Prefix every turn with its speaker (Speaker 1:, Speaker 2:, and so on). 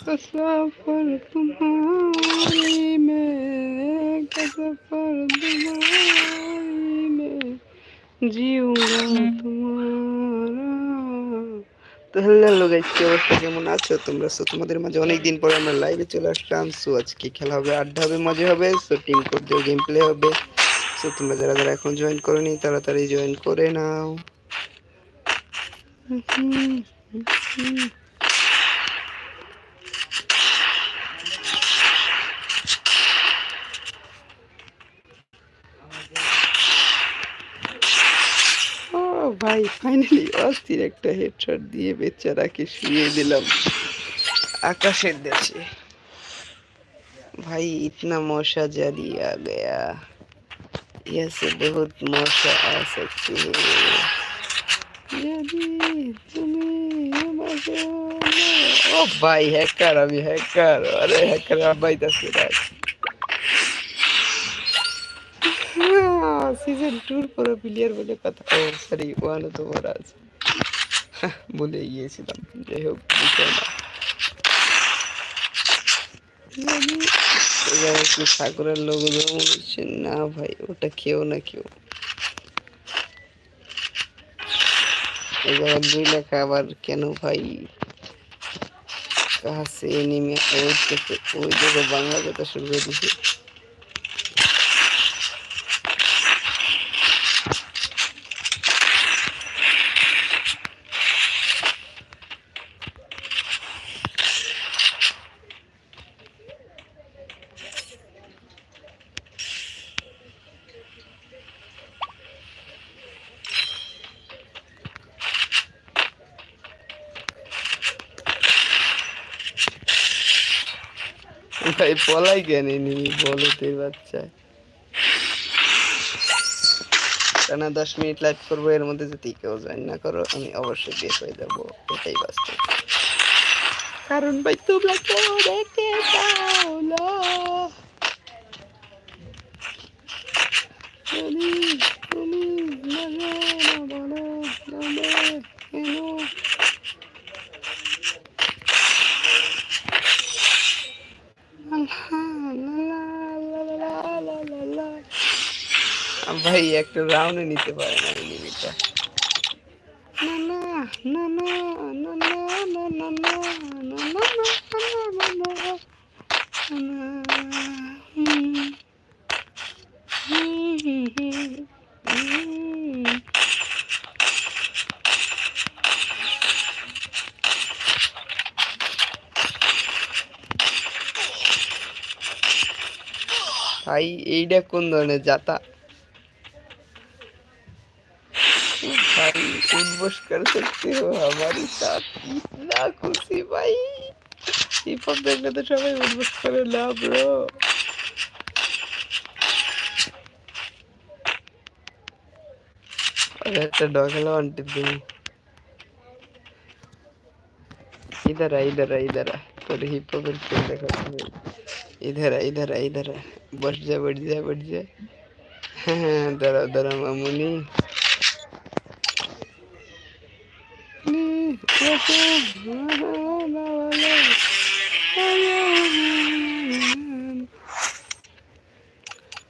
Speaker 1: सफर तुम्हारी में का सफर तुम्हारी में जीऊंगा तुम्हारा তো হ্যালো গাইস কি অবস্থা কেমন আছো তোমরা সো তোমাদের মাঝে অনেক দিন পরে আমরা লাইভে চলে আসলাম সো আজকে খেলা হবে আড্ডা হবে মজা হবে সো টিম কোড দিয়ে গেম প্লে হবে সো তোমরা যারা যারা এখন জয়েন করোনি তাড়াতাড়ি জয়েন করে নাও ও ভাই ফাইনালি অস্থির একটা হেডশট দিয়ে বেচারাকে শুয়ে দিলাম আকাশের দেশে भाई इतना मौसा जारी आ गया यह से बहुत मौसा आ सकती है यदि तुम्हें मौसा ना- ও ভাই হ্যাকার আমি হ্যাকার আরে সিজন টুর পুরো প্লেয়ার বলে কথা। ও সরি ওয়ানও তো বড় আছে। বলে গিয়েছিলাম। যাই হোক ঠাকুরের লোক হচ্ছে না ভাই, ওটা কেউ না কেউ। জায়গায় দুই লেখা, আবার কেন ভাই? সে এনিমি, ওই থেকে ওই জায়গায় বাংলা কথা শুরু করে দিছে। ভাই, পলাই কেন এনিমি বলো তো বাচ্চা টানা দশ মিনিট লাইভ করব, এর মধ্যে যদি কেউ জয়েন না করো, আমি অবশ্যই বের হয়ে যাব। এটাই বাস্তব। কারণ ভাই, তোমরা কেউ দেখতে ভাই একটা রাউন্ডে নিতে পারে না এনিমিটা ভাই এইটা কোন ধরনের জাতা भाई उद्घोष कर सकते हो हमारे साथ इतना खुशी भाई হিপ হপ দেখলে তো সবাই উদ্ঘোষ করে না ব্রো একটা ডগ হলো আন্টি তুমি इधर आ इधर आ इधर आ थोड़ी हिप हॉप खेल देखो इधर आ इधर आ इधर आ बैठ जा बैठ जा बैठ जा हाँ दरा दरा मामूनी কত mm-hmm.